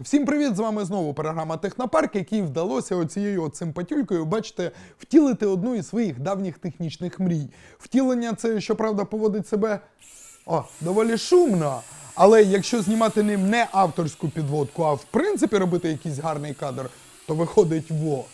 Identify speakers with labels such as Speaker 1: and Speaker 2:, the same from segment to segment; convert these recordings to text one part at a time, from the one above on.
Speaker 1: Всім привіт! З вами знову програма Технопарк, якій вдалося оцією симпатюлькою, бачите, втілити одну із своїх давніх технічних мрій. Втілення це, щоправда, поводить себе о, доволі шумно. Але якщо знімати ним не авторську підводку, а в принципі робити якийсь гарний кадр, то виходить во.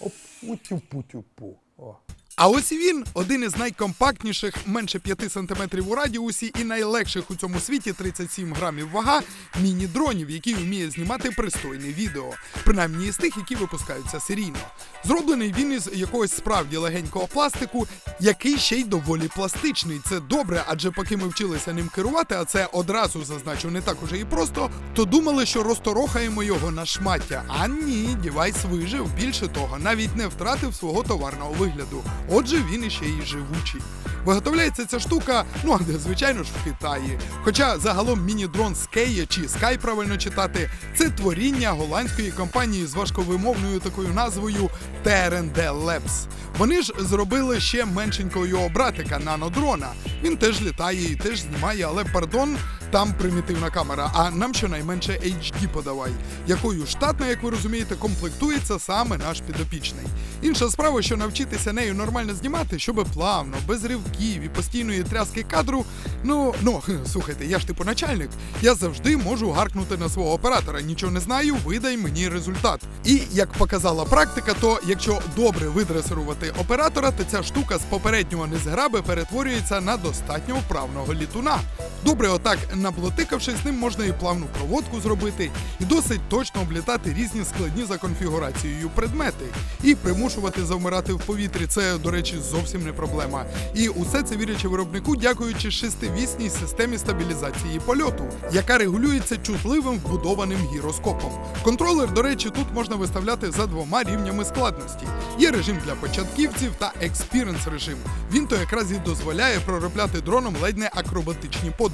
Speaker 1: Оп, утю-путю-пу. О. А ось і він один із найкомпактніших, менше 5 см у радіусі і найлегших у цьому світі 37 грамів вага міні-дронів, який вміє знімати пристойне відео, принаймні із тих, які випускаються серійно. Зроблений він із якогось справді легенького пластику, який ще й доволі пластичний. Це добре, адже поки ми вчилися ним керувати, а це одразу зазначу не так уже і просто, то думали, що розторохаємо його на шмаття. А ні, дівайс вижив. Більше того, навіть не втратив свого товарного вигляду. Отже, він іще й живучий. Виготовляється ця штука, ну а де, звичайно ж в Китаї. Хоча загалом міні-дрон Скея чи Sky правильно читати, це творіння голландської компанії з важковимовною такою назвою TRND Labs. Вони ж зробили ще меншенького його братика нанодрона. Він теж літає і теж знімає, але пардон, там примітивна камера, а нам щонайменше HD подавай, якою штатно, як ви розумієте, комплектується саме наш підопічний. Інша справа, що навчитися нею нормально знімати, щоб плавно, без ривків і постійної тряски кадру. Ну, ну слухайте, я ж типу начальник. Я завжди можу гаркнути на свого оператора. Нічого не знаю, видай мені результат. І як показала практика, то якщо добре видресирувати оператора, то ця штука з попереднього незграби перетворюється на достатньо вправного літуна. Добре, отак наблотикавшись ним, можна і плавну проводку зробити, і досить точно облітати різні складні за конфігурацією предмети. І примушувати завмирати в повітрі це, до речі, зовсім не проблема. І усе це вірячи виробнику, дякуючи шестивісній системі стабілізації польоту, яка регулюється чутливим вбудованим гіроскопом. Контролер, до речі, тут можна виставляти за двома рівнями складності. Є режим для початківців та експіренс режим. Він то якраз і дозволяє проробляти дроном ледь не акробатичні подвиги.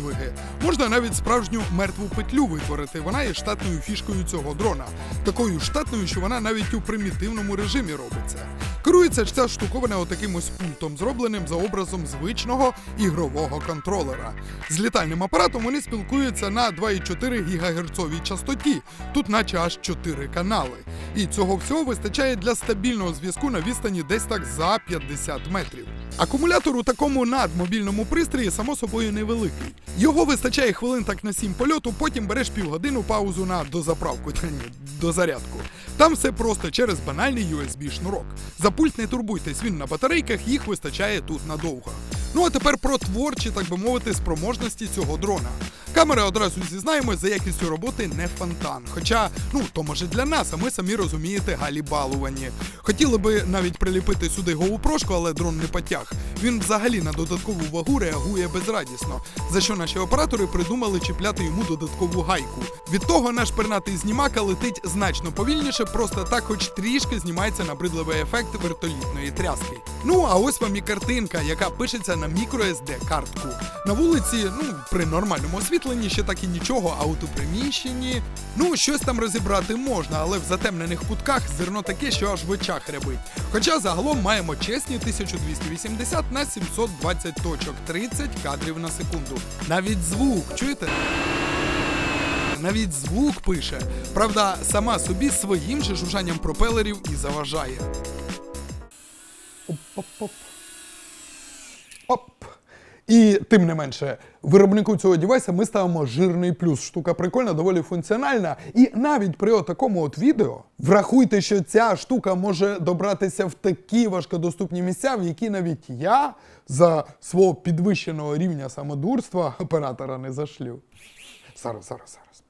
Speaker 1: Можна навіть справжню мертву петлю витворити. Вона є штатною фішкою цього дрона, такою штатною, що вона навіть у примітивному режимі робиться. Керується ж ця штуковина отаким ось пультом, зробленим за образом звичного ігрового контролера. З літальним апаратом вони спілкуються на 2,4 ГГц частоті, тут наче аж 4 канали. І цього всього вистачає для стабільного зв'язку на відстані десь так за 50 метрів. Акумулятор у такому надмобільному пристрої, само собою, невеликий. Його вистачає хвилин так на 7 польоту, потім береш півгодину паузу на дозаправку, та ні, дозарядку. Там все просто через банальний USB шнурок. За пульт не турбуйтесь, він на батарейках, їх вистачає тут надовго. Ну а тепер про творчі, так би мовити, спроможності цього дрона. Камера одразу зізнаємось, за якістю роботи не фонтан. Хоча, ну то може для нас, а ми самі розумієте, галі балувані. Хотіли би навіть приліпити сюди GoPro, але дрон не потяг. Він взагалі на додаткову вагу реагує безрадісно, за що наші оператори придумали чіпляти йому додаткову гайку. Від того наш пернатий знімака летить значно повільніше, просто так, хоч трішки знімається набридливий ефект вертолітної тряски. Ну а ось вам і картинка, яка пишеться на microSD картку. На вулиці, ну при нормальному освітленні ще так і нічого, а приміщенні, ну щось там розібрати можна, але в затемнених кутках зерно таке, що аж в очах рябить. Хоча загалом маємо чесні 1280 на 720 точок, 30 кадрів на секунду. Навіть звук, чуєте? Навіть звук пише. Правда, сама собі своїм же жужжанням пропелерів і заважає. Оп-оп-оп. Оп. І тим не менше, виробнику цього девайса ми ставимо жирний плюс. Штука прикольна, доволі функціональна. І навіть при такому от відео врахуйте, що ця штука може добратися в такі важкодоступні місця, в які навіть я за свого підвищеного рівня самодурства оператора не зашлю. Зараз, зараз, зараз.